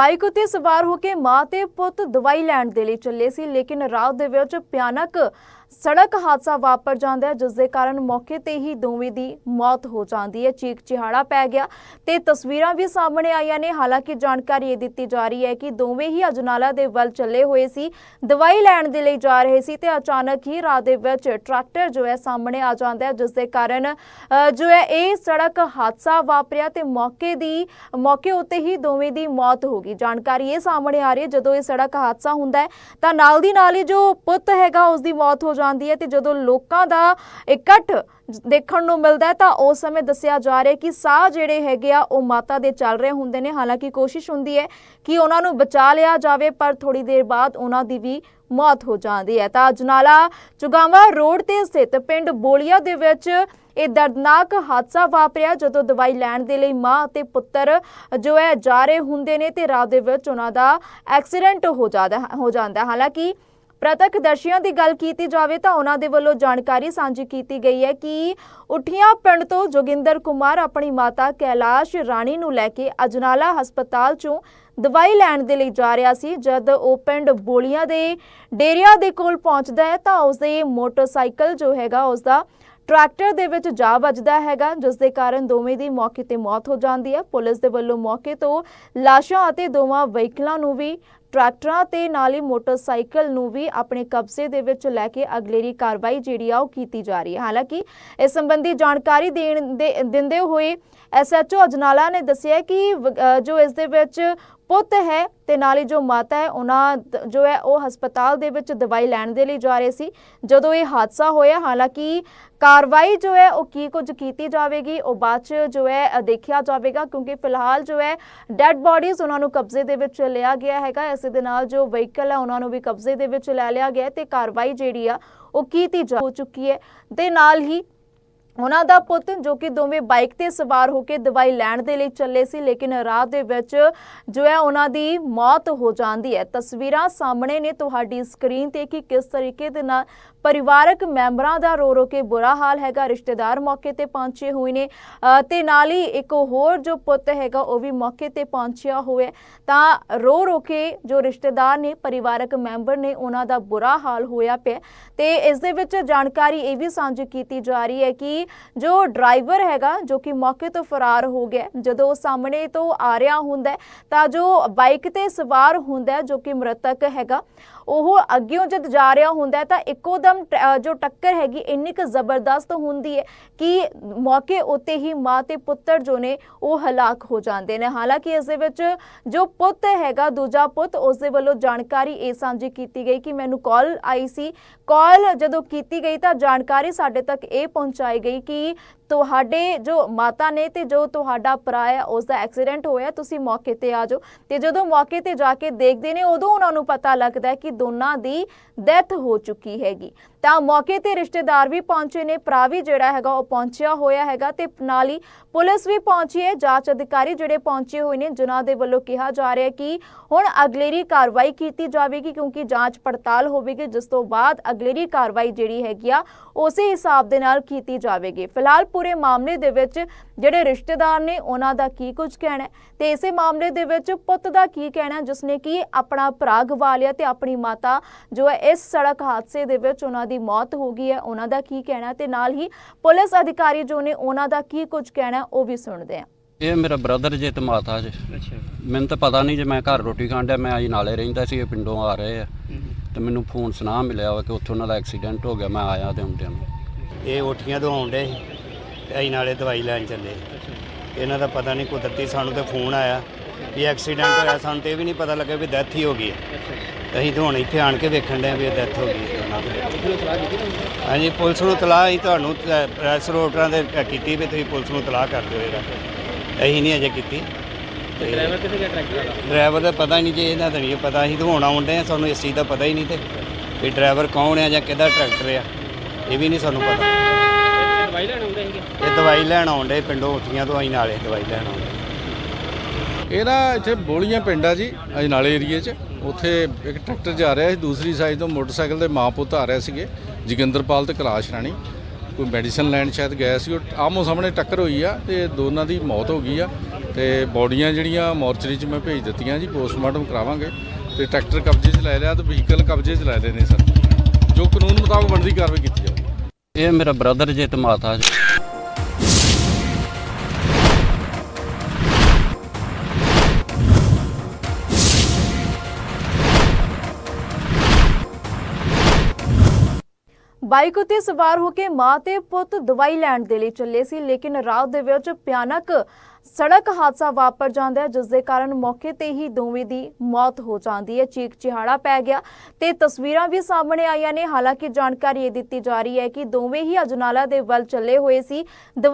Bike ਉੱਤੇ ਸਵਾਰ ਹੋ ਕੇ ਮਾਂ ਤੇ ਪੁੱਤ ਦਵਾਈ ਲੈਣ ਦੇ ਲਈ ਚੱਲੇ ਸੀ, ਲੇਕਿਨ ਰਾਹ ਦੇ ਵਿੱਚ ਭਿਆਨਕ ਸੜਕ ਹਾਦਸਾ ਵਾਪਰ ਜਾਂਦਾ ਹੈ ਜਿਸ ਦੇ ਕਾਰਨ ਮੌਕੇ ਤੇ ਹੀ ਦੋਵੇਂ ਦੀ ਮੌਤ ਹੋ ਜਾਂਦੀ ਹੈ। ਚੀਕ ਚਿਹਾੜਾ ਪੈ ਗਿਆ ਤੇ ਤਸਵੀਰਾਂ ਵੀ ਸਾਹਮਣੇ ਆਈਆਂ ਨੇ। ਹਾਲਾਂਕਿ ਜਾਣਕਾਰੀ ਇਹ ਦਿੱਤੀ ਜਾ ਰਹੀ ਹੈ ਕਿ ਦੋਵੇਂ ਹੀ ਅਜਨਾਲਾ ਦੇ ਵੱਲ ਚੱਲੇ ਹੋਏ ਸੀ ਦਵਾਈ ਲੈਣ ਦੇ ਲਈ ਜਾ ਰਹੇ ਸੀ ਤੇ ਅਚਾਨਕ ਹੀ ਰਾਹ ਦੇ ਵਿੱਚ ਟਰੈਕਟਰ ਜੋ ਹੈ ਸਾਹਮਣੇ ਆ ਜਾਂਦਾ ਹੈ ਜਿਸ ਦੇ ਕਾਰਨ ਅ, ਜੋ ਹੈ ਇਹ ਸੜਕ ਹਾਦਸਾ ਵਾਪਰਿਆ ਤੇ ਮੌਕੇ ਦੀ ਮੌਕੇ ਉੱਤੇ ਹੀ ਦੋਵੇਂ ਦੀ ਮੌਤ ਹੋ ਗਈ। ਜਾਣਕਾਰੀ ਇਹ ਸਾਹਮਣੇ ਆ ਰਹੀ ਹੈ ਜਦੋਂ ਇਹ ਸੜਕ ਹਾਦਸਾ ਹੁੰਦਾ ਹੈ ਤਾਂ ਨਾਲ ਦੀ ਨਾਲ ਹੀ ਜੋ ਪੁੱਤ ਹੈਗਾ ਉਸ ਦੀ ਮੌਤ ਹੋ ਜਾਂਦੀ ਹੈ ਤੇ ਜਦੋਂ ਲੋਕਾਂ ਦਾ ਇਕੱਠ ਦੇਖਣ ਨੂੰ ਮਿਲਦਾ ਹੈ ਤਾਂ ਉਸ ਸਮੇਂ ਦੱਸਿਆ ਜਾ ਰਿਹਾ ਕਿ ਸਾਹ ਜਿਹੜੇ ਹੈਗੇ ਆ, ਉਹ ਮਾਤਾ ਦੇ ਚੱਲ ਰਹੇ ਹੁੰਦੇ ਨੇ। ਹਾਲਾਂਕਿ ਕੋਸ਼ਿਸ਼ ਹੁੰਦੀ ਹੈ ਕਿ ਉਹਨਾਂ ਨੂੰ ਬਚਾ ਲਿਆ ਜਾਵੇ, ਪਰ ਥੋੜੀ ਦੇਰ ਬਾਅਦ ਉਹਨਾਂ ਦੀ ਵੀ ਮੌਤ ਹੋ ਜਾਂਦੀ ਹੈ। ਤਾਂ ਅਜਨਾਲਾ ਚੁਗਾਵਾ ਰੋਡ ਤੇ ਸਥਿਤ ਪਿੰਡ ਬੋਲੀਆ ਦੇ ਵਿੱਚ ਇਹ ਦਰਦਨਾਕ ਹਾਦਸਾ ਵਾਪਰਿਆ, ਜਦੋਂ ਦਵਾਈ ਲੈਣ ਦੇ ਲਈ ਮਾਂ ਅਤੇ ਪੁੱਤਰ ਜੋ ਹੈ ਜਾ ਰਹੇ ਹੁੰਦੇ ਨੇ ਤੇ ਰਾਹ ਦੇ ਵਿੱਚ ਉਹਨਾਂ ਦਾ ਐਕਸੀਡੈਂਟ ਹੋ ਜਾਂਦਾ ਹੋ ਜਾਂਦਾ। ਹਾਲਾਂਕਿ ਪ੍ਰਤੱਖਦਰਸ਼ੀਆਂ ਦੀ ਗੱਲ ਕੀਤੀ ਜਾਵੇ ਤਾਂ ਉਹਨਾਂ ਦੇ ਵੱਲੋਂ ਜਾਣਕਾਰੀ ਸਾਂਝੀ ਕੀਤੀ ਗਈ ਹੈ ਕਿ ਉਠੀਆਂ ਪਿੰਡ ਤੋਂ ਜੋਗਿੰਦਰ ਕੁਮਾਰ ਆਪਣੀ ਮਾਤਾ ਕੈਲਾਸ਼ ਰਾਣੀ ਨੂੰ ਲੈ ਕੇ ਅਜਨਾਲਾ ਹਸਪਤਾਲ ਚੋਂ ਦਵਾਈ ਲੈਣ ਦੇ ਲਈ ਜਾ ਰਿਹਾ ਸੀ। ਜਦ ਉਹ ਪਿੰਡ ਬੋਲੀਆਂ ਦੇ ਡੇਰਿਆਂ ਦੇ ਕੋਲ ਪਹੁੰਚਦਾ ਹੈ ਤਾਂ ਉਸਦੇ ਮੋਟਰਸਾਈਕਲ ਜੋ ਹੈਗਾ, ਉਸਦਾ ਟਰੈਕਟਰ ਦੇ ਵਿੱਚ ਜਾ ਵੱਜਦਾ ਹੈਗਾ ਜਿਸ ਦੇ ਕਾਰਨ ਦੋਵੇਂ ਦੀ ਮੌਕੇ ਤੇ ਮੌਤ ਹੋ ਜਾਂਦੀ ਹੈ। ਪੁਲਿਸ ਦੇ ਵੱਲੋਂ ਮੌਕੇ ਤੋਂ ਲਾਸ਼ਾਂ ਅਤੇ ਦੋਵਾਂ ਵਹੀਕਲਾਂ ਨੂੰ ਵੀ ਟਰੈਕਟਰਾਂ ਤੇ ਨਾਲ ਹੀ ਮੋਟਰਸਾਈਕਲ ਨੂੰ ਵੀ ਆਪਣੇ ਕਬਜ਼ੇ ਦੇ ਵਿੱਚ ਲੈ ਕੇ ਅਗਲੇਰੀ ਕਾਰਵਾਈ ਜਿਹੜੀ ਆ ਉਹ ਕੀਤੀ ਜਾ ਰਹੀ ਹੈ। ਹਾਲਾਂਕਿ ਇਸ ਸੰਬੰਧੀ ਜਾਣਕਾਰੀ ਦੇਣ ਦੇ, ਦਿੰਦੇ ਹੋਏ ਐਸਐਚਓ ਅਜਨਾਲਾ ਨੇ ਦੱਸਿਆ ਕਿ ਜੋ ਇਸ ਦੇ ਵਿੱਚ ਪੁੱਤ ਹੈ ਤੇ ਨਾਲ ਹੀ ਜੋ ਮਾਤਾ ਹੈ, ਉਹਨਾਂ ਜੋ ਹੈ ਉਹ ਹਸਪਤਾਲ ਦੇ ਵਿੱਚ ਦਵਾਈ ਲੈਣ ਦੇ ਲਈ ਜਾ ਰਹੇ ਸੀ। ਜਦੋਂ ਇਹ ਹਾਦਸਾ ਹੋਇਆ, ਹਾਲਾਂਕਿ ਕਾਰਵਾਈ ਜੋ ਹੈ ਉਹ ਕੀ ਕੁਝ ਕੀਤੀ ਜਾਵੇਗੀ, ਉਹ ਬਾਅਦ ਚ ਜੋ ਹੈ ਦੇਖਿਆ ਜਾਵੇਗਾ ਕਿਉਂਕਿ ਫਿਲਹਾਲ ਜੋ ਹੈ, ਡੈੱਡ ਬਾਡੀਜ਼ ਉਹਨਾਂ ਨੂੰ ਕਬਜ਼ੇ ਦੇ ਵਿੱਚ ਲਿਆ ਗਿਆ ਹੈਗਾ। ਇਸੇ ਦੇ ਨਾਲ ਜੋ ਵਹੀਕਲ ਹੈ ਉਹਨਾਂ ਨੂੰ ਵੀ ਕਬਜ਼ੇ ਦੇ ਵਿੱਚ ਲੈ ਲਿਆ ਗਿਆ ਤੇ ਕਾਰਵਾਈ ਜਿਹੜੀ ਆ, ਉਹ ਕੀਤੀ ਜਾ ਚੁੱਕੀ ਹੈ। ਤੇ ਨਾਲ ਹੀ ਉਹਨਾਂ ਦਾ ਪੁੱਤ ਜੋ ਕਿ ਦੋਵੇਂ ਬਾਈਕ ਤੇ ਸਵਾਰ ਹੋ ਕੇ ਦਵਾਈ ਲੈਣ ਦੇ ਲਈ ਚੱਲੇ ਸੀ ਲੇਕਿਨ ਰਾਹ ਦੇ ਵਿੱਚ ਜੋ ਹੈ ਉਹਨਾਂ ਦੀ ਮੌਤ ਹੋ ਜਾਂਦੀ ਹੈ। ਤਸਵੀਰਾਂ ਸਾਹਮਣੇ ਨੇ ਤੁਹਾਡੀ ਸਕਰੀਨ ਤੇ ਕਿ ਕਿਸ ਤਰੀਕੇ ਦੇ ਨਾਲ ਪਰਿਵਾਰਕ ਮੈਂਬਰਾਂ ਦਾ ਰੋ ਰੋ ਕੇ ਬੁਰਾ ਹਾਲ ਹੈਗਾ ਰਿਸ਼ਤੇਦਾਰ ਮੌਕੇ ਤੇ ਪਹੁੰਚੇ ਹੋਏ ਨੇ। ਅ, ਤੇ ਨਾਲ ਹੀ ਇੱਕ ਹੋਰ ਜੋ ਪੁੱਤ ਹੈਗਾ ਉਹ ਵੀ ਮੌਕੇ ਤੇ ਪਹੁੰਚਿਆ ਹੋਇਆ ਤਾਂ ਰੋ ਰੋ ਕੇ ਜੋ ਰਿਸ਼ਤੇਦਾਰ ਨੇ ਪਰਿਵਾਰਕ ਮੈਂਬਰ ਨੇ ਉਹਨਾਂ ਦਾ ਬੁਰਾ ਹਾਲ ਹੋਇਆ ਪਿਆ ਤੇ ਇਸ ਦੇ ਵਿੱਚ ਜਾਣਕਾਰੀ ਇਹ ਵੀ ਸਾਂਝੀ ਕੀਤੀ ਜਾ ਰਹੀ ਹੈ ਕਿ ਜੋ ਡਰਾਈਵਰ ਹੈਗਾ, ਜੋ ਕਿ ਮੌਕੇ ਤੋਂ ਫਰਾਰ ਹੋ ਗਿਆ, ਜਦੋਂ ਉਹ ਸਾਹਮਣੇ ਤੋਂ ਆ ਰਿਹਾ ਹੁੰਦਾ ਤਾਂ ਜੋ ਬਾਈਕ ਤੇ ਸਵਾਰ ਹੁੰਦਾ ਜੋ ਕਿ ਮ੍ਰਿਤਕ ਹੈਗਾ। ਉਹ ਅੱਗਿਓਂ ਜਦ ਜਾ ਰਿਹਾ ਹੁੰਦਾ ਤਾਂ ਇੱਕੋ ਦਮ ਟ- ਜੋ ਟੱਕਰ ਹੈਗੀ ਇੰਨੀ ਕੁ ਜ਼ਬਰਦਸਤ ਹੁੰਦੀ ਹੈ ਕਿ ਮੌਕੇ ਉੱਤੇ ਹੀ ਮਾਂ ਤੇ ਪੁੱਤਰ ਜੋ ਨੇ ਉਹ ਹਲਾਕ ਹੋ ਜਾਂਦੇ ਨੇ। ਹਾਲਾਂਕਿ ਇਸ ਦੇ ਵਿੱਚ ਜੋ ਪੁੱਤ ਹੈਗਾ, ਦੂਜਾ ਪੁੱਤ, ਉਸ ਦੇ ਵੱਲੋਂ ਜਾਣਕਾਰੀ ਇਹ ਸਾਂਝੀ ਕੀਤੀ ਗਈ ਕਿ ਮੈਨੂੰ ਕਾਲ ਆਈ ਸੀ। ਕਾਲ ਜਦੋਂ ਕੀਤੀ ਗਈ ਤਾਂ ਜਾਣਕਾਰੀ ਸਾਡੇ ਤੱਕ ਇਹ ਪਹੁੰਚਾਈ ਗਈ ਕਿ ਤੁਹਾਡੇ ਜੋ ਮਾਤਾ ਨੇ ਤੇ ਜੋ ਤੁਹਾਡਾ ਭਰਾ ਹੈ ਉਸ ਦਾ ਐਕਸੀਡੈਂਟ ਹੋਇਆ, ਤੁਸੀਂ ਮੌਕੇ ਤੇ ਆ ਜਾਓ। ਤੇ ਜਦੋਂ ਮੌਕੇ ਤੇ ਜਾ ਕੇ ਦੇਖਦੇ ਨੇ, ਉਦੋਂ ਉਹਨਾਂ ਨੂੰ ਪਤਾ ਲੱਗਦਾ ਕਿ ਦੋਨਾਂ ਦੀ ਡੈਥ ਹੋ ਚੁੱਕੀ ਹੈਗੀ। ਤਾਂ ਮੌਕੇ ਤੇ ਰਿਸ਼ਤੇਦਾਰ ਵੀ ਪਹੁੰਚੇ ਨੇ, ਭਰਾ ਵੀ ਜਿਹੜਾ ਹੈਗਾ, ਉਹ ਪਹੁੰਚਿਆ ਹੋਇਆ ਹੈਗਾ ਤੇ ਨਾਲ ਹੀ ਪੁਲਿਸ ਵੀ ਪਹੁੰਚੀ ਹੈ, ਜਾਂਚ ਅਧਿਕਾਰੀ ਜਿਹੜੇ ਪਹੁੰਚੇ ਹੋਏ ਨੇ, ਜਿਨ੍ਹਾਂ ਦੇ ਵੱਲੋਂ ਕਿਹਾ ਜਾ ਰਿਹਾ ਕਿ ਹੁਣ ਅਗਲੇਰੀ ਕਾਰਵਾਈ ਕੀਤੀ ਜਾਵੇਗੀ, ਕਿਉਂਕਿ ਜਾਂਚ ਪੜਤਾਲ ਹੋਵੇਗੀ, ਜਿਸ ਤੋਂ ਬਾਅਦ ਅਗਲੇਰੀ ਕਾਰਵਾਈ ਜਿਹੜੀ ਹੈਗੀ ਆ, ਉਸੇ ਹਿਸਾਬ ਦੇ ਨਾਲ ਕੀਤੀ ਜਾਵੇਗੀ। ਫਿਲਹਾਲ ਪੂਰੇ ਮਾਮਲੇ ਦੇ ਵਿੱਚ ਜਿਹੜੇ ਰਿਸ਼ਤੇਦਾਰ ਨੇ ਉਹਨਾਂ ਦਾ ਕੀ ਕੁਝ ਕਹਿਣਾ ਤੇ ਇਸੇ ਮਾਮਲੇ ਦੇ ਵਿੱਚ ਪੁੱਤ ਦਾ ਕੀ ਕਹਿਣਾ ਹੈ ਜਿਸਨੇ ਕਿ ਆਪਣਾ ਭਰਾ ਗਵਾ ਲਿਆ ਤੇ ਆਪਣੀ ਮਾਤਾ ਜੋ ਹੈ ਇਸ ਸੜਕ ਹਾਦਸੇ ਦੇ ਵਿੱਚ ਉਹਨਾਂ ਦੀ ਮੌਤ ਹੋ ਗਈ ਹੈ ਉਹਨਾਂ ਦਾ ਕੀ ਕਹਿਣਾ ਤੇ ਨਾਲ ਹੀ ਪੁਲਿਸ ਅਧਿਕਾਰੀ ਜੋ ਨੇ ਉਹਨਾਂ ਦਾ ਕੀ ਕੁਝ ਕਹਿਣਾ ਉਹ ਵੀ ਸੁਣਦੇ ਹਾਂ। ਇਹ ਮੇਰਾ ਬ੍ਰਦਰ ਜੇ ਤੇ ਮਾਤਾ ਜੇ। ਅੱਛਾ। ਮੈਨੂੰ ਤਾਂ ਪਤਾ ਨਹੀਂ ਜੇ ਮੈਂ ਘਰ ਰੋਟੀ ਖਾਣ ਡਿਆ ਮੈਂ ਅਜੀ ਨਾਲੇ ਰਹਿੰਦਾ ਸੀ ਇਹ ਪਿੰਡੋਂ ਆ ਰਹੇ ਆ। ਤੇ ਮੈਨੂੰ ਫੋਨ ਸੁਨਾ ਮਿਲਿਆ ਵਾ ਕਿ ਉੱਥੋਂ ਉਹਨਾਂ ਦਾ ਐਕਸੀਡੈਂਟ ਹੋ ਗਿਆ ਮੈਂ ਆਇਆ ਤੇ ਹੁੰਦਿਆਂ ਨੂੰ। ਇਹ ਉਠੀਆਂ ਤੋਂ ਆਉਂਦੇ ਸੀ। ਤੇ ਅਸੀਂ ਨਾਲੇ ਦਵਾਈ ਲੈਣ ਚੱਲੇ। ਇਹਨਾਂ ਦਾ ਪਤਾ ਨਹੀਂ ਕੁਦਰਤੀ ਸਾਨੂੰ ਤੇ ਫੋਨ ਆਇਆ ਵੀ ਐਕਸੀਡੈਂਟ ਹੋਇਆ ਸਾਨੂੰ ਤੇ ਇਹ ਵੀ ਨਹੀਂ ਪਤਾ ਲੱਗਾ ਵੀ ਡੈਥ ਹੀ ਹੋ ਗਈ ਹੈ। ਅਸੀਂ ਤਾਂ ਹੁਣ ਇੱਥੇ ਆਣ ਕੇ ਵੇਖਣ ਡਏ ਵੀ ਇਹ ਡੈਥ ਹੋ ਗਈ ਹੈ ਉਹਨਾਂ ਦੀ ਹਾਂਜੀ ਪੁਲਿਸ ਨੂੰ ਤਲਾਹ ਹੀ ਤੁਹਾਨੂੰ ਪ੍ਰੈਸ ਰੋਟਰਾਂ ਦੇ ਕੀਤੀ ਵੀ ਤੁਸੀਂ ਪੁਲਿਸ ਨੂੰ ਤਲਾਹ ਕਰ ਦਿਓ ਇਹਦਾ। ਅਸੀਂ ਨਹੀਂ ਅਜੇ ਕੀਤੀ। ਡਰਾਈਵਰ ਕਿੱਥੇ ਗਿਆ ਟਰੈਕਟਰ ਦਾ ਡਰਾਈਵਰ ਦਾ ਪਤਾ ਨਹੀਂ ਜੇ ਇਹਨਾਂ ਦਾ ਨਹੀਂ ਪਤਾ। ਅਸੀਂ ਤਾਂ ਹੁਣ ਆਉਂਦੇ ਆ ਸਾਨੂੰ ਇਸ ਚੀਜ਼ ਦਾ ਪਤਾ ਹੀ ਨਹੀਂ ਤੇ ਵੀ ਡਰਾਈਵਰ ਕੌਣ ਆ ਜਾਂ ਕਿਹਦਾ ਟਰੈਕਟਰ ਆ। ਇਹ ਵੀ ਨਹੀਂ ਸਾਨੂੰ ਪਤਾ। ਦਵਾਈ ਲੈਣ ਆਉਂਦੇ ਸੀਗੇ? ਇਹ ਦਵਾਈ ਲੈਣ ਆਉਂਦੇ ਪਿੰਡੋਂ ਉੱਠੀਆਂ ਤੋਂ ਅਸੀਂ ਨਾਲੇ ਦਵਾਈ ਲੈਣ ਆਉਂਦੇ। ਇਹ ਨਾ ਇੱਥੇ ਬੋਲੀਆਂ ਪਿੰਡ ਆ ਜੀ ਅਜਨਾਲੇ ਏਰੀਏ 'ਚ। ਉੱਥੇ ਇੱਕ ਟਰੈਕਟਰ ਜਾ ਰਿਹਾ ਸੀ ਦੂਸਰੀ ਸਾਈਡ ਤੋਂ ਮੋਟਰਸਾਈਕਲ ਦੇ ਮਾਂ ਪੁੱਤ ਆ ਰਹੇ ਸੀਗੇ ਜੋਗਿੰਦਰਪਾਲ ਤੇ ਕੈਲਾਸ਼ ਰਾਣੀ। ਕੋਈ ਮੈਡੀਸਨ ਲੈਣ ਸ਼ਾਇਦ ਗਏ ਸੀ ਉਹ ਆਮੋ ਸਾਹਮਣੇ ਟੱਕਰ ਹੋਈ ਆ ਤੇ ਦੋਨਾਂ ਦੀ ਮੌਤ ਹੋ ਗਈ ਆ। ਤੇ ਬੋਡੀਆਂ ਜਿਹੜੀਆਂ ਮੋਰਚਰੀ 'ਚ ਮੈਂ ਭੇਜ ਦਿੱਤੀਆਂ ਜੀ ਪੋਸਟਮਾਰਟਮ ਕਰਾਵਾਂਗੇ। ਤੇ ਟਰੈਕਟਰ ਕਬਜ਼ੇ 'ਚ ਲੈ ਲਿਆ ਤੇ ਵਹੀਕਲ ਕਬਜ਼ੇ 'ਚ ਲੈ ਲਏ ਨੇ ਸਰ ਜੋ ਕਾਨੂੰਨ ਮੁਤਾਬਕ ਬਣਦੀ ਕਾਰਵਾਈ ਕੀਤੀ ਇਹ ਮੇਰਾ ਬ੍ਰਦਰ ਜੇ ਤੇ ਮਾਤਾ ਜੀ। ਬਾਈਕ ਉੱਤੇ ਸਵਾਰ ਹੋ ਕੇ ਮਾਂ ਤੇ ਪੁੱਤ ਦਵਾਈ ਲੈਣ ਦੇ ਲਈ ਚੱਲੇ ਸੀ, ਲੇਕਿਨ ਰਾਹ ਦੇ ਵਿੱਚ ਭਿਆਨਕ ਸੜਕ ਹਾਦਸਾ ਵਾਪਰ ਜਾਂਦਾ ਹੈ, ਜਿਸ ਦੇ ਕਾਰਨ ਮੌਕੇ ਤੇ ਹੀ ਦੋਵੇਂ ਦੀ ਮੌਤ ਹੋ ਜਾਂਦੀ ਹੈ। ਚੀਕ ਚਿਹਾੜਾ ਪੈ ਗਿਆ ਤੇ ਤਸਵੀਰਾਂ ਵੀ ਸਾਹਮਣੇ ਆਈਆਂ ਨੇ। ਹਾਲਾਂਕਿ ਜਾਣਕਾਰੀ ਇਹ ਦਿੱਤੀ ਜਾ ਰਹੀ ਹੈ ਕਿ ਦੋਵੇਂ ਹੀ ਅਜਨਾਲਾ ਦੇ ਵੱਲ ਚੱਲੇ ਹੋਏ ਸੀ।